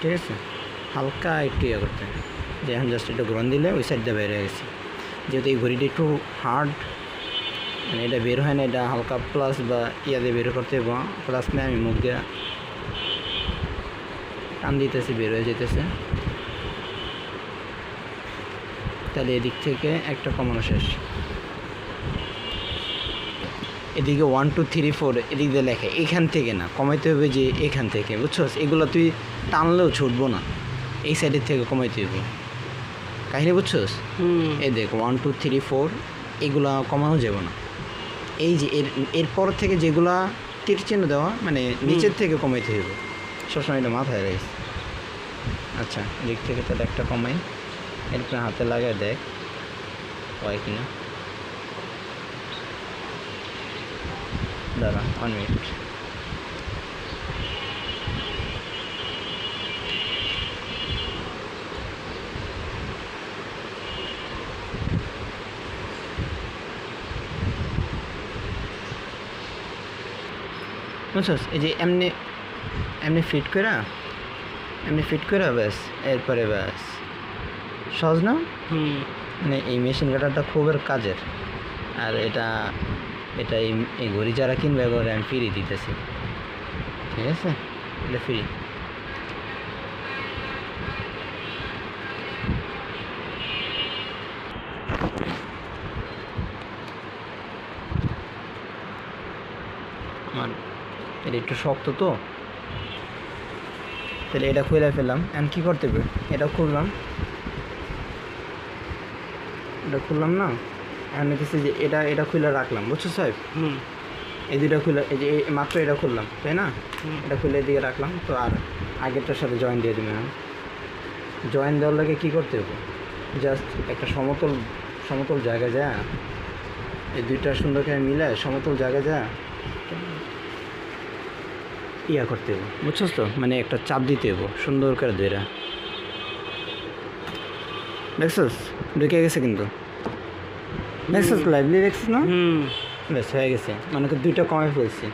ঠিক আছে? হালকা একটু ইয়ে করতে। যে এখন জাস্ট একটু গ্রহণ দিলে ওই সাইডটা বের হয়ে গেছে। যেহেতু এই ঘড়িটা একটু হার্ড মানে এটা বের হয় না, এটা হালকা প্লাস বা ইয়া দিয়ে বের করতে প্লাস নিয়ে আমি মুখ দিয়ে টান দিতেছি, বের হয়ে যেতেছে। তাহলে এদিক থেকে একটা কমানো শেষ। এদিকে ওয়ান টু থ্রি ফোর এদিক দিয়ে লেখে এখান থেকে না কমাইতে হবে যে এখান থেকে বুঝছস? এগুলো তুই টানলেও ছুটবো না এই সাইডের থেকে কমাইতে হবে। কাহিনি বুঝছস? হুম। এই দেখ ওয়ান টু থ্রি ফোর এগুলা কমানো যাবে না। এই যে এর এরপর থেকে যেগুলা তীর চিহ্ন দেওয়া মানে নিচের থেকে কমাইতে হবে। সবসময় এটা মাথায় রাখিস। আচ্ছা দিক থেকে তাহলে একটা কমাই। এরপরে হাতে লাগায় দেখ হয় কিনা। দাঁড়া ওয়ান মিনিট বুঝছস এই যে এমনি এমনি ফিট করে এমনি ফিট করে ব্যাস এরপরে ব্যাস। সহজ না? মানে এই মেশিন কাটারটা খুবের কাজের। আর এটা এটা এই ঘড়ি যারা কিনবে এগুলো আমি ফ্রি দিতেছি। ঠিক আছে? এটা ফ্রি এটা একটু শক্ত তো। তাহলে এটা খুলে ফেললাম। এখন কী করতে হবে? এটা খুললাম। এটা খুললাম না? এখন দেখতেছি যে এটা এটা খুলে রাখলাম বুঝছ সাহেব? হুম। এই দুটা খুলে এই যে মাত্র এটা খুললাম তাই না? এটা খুলে এদিকে রাখলাম তো আর আগেরটার সাথে জয়েন দিয়ে দেবেন জয়েন দেওয়ার লাগে কী করতে হবে? জাস্ট একটা সমতল সমতল জায়গা যা এই দুইটা সুন্দর করে মিলে সমতল জায়গা যা ইয়া করতে হবে বুঝছস তো? মানে একটা চাপ দিতে হবে সুন্দর করে ধরে দেখছস? ঢুকে গেছে কিন্তু। দেখছস লাইভলি দেখছিস না? হুম। ব্যাস হয়ে গেছে। মানে দুইটা কমে ফেলছি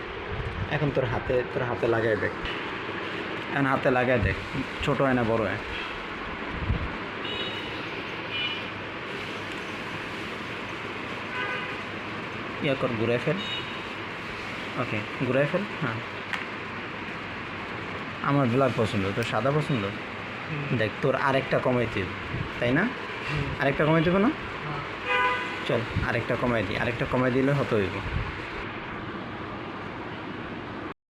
এখন তোর হাতে তোর হাতে লাগাই দেখ। এখন হাতে লাগাই দেখ। ছোট হয় না বড় হয়। ইয়া কর ঘুরে ফেল। ওকে ঘুরে ফেল হ্যাঁ। আমার ব্ল্যাক পছন্দ তোর সাদা পছন্দ? দেখ তোর আরেকটা কমাইতে হবে, তাই না? আরেকটা কমাইতে হবে না? চল আরেকটা কমাই দিই আরেকটা কমাই দিলে হতো হইব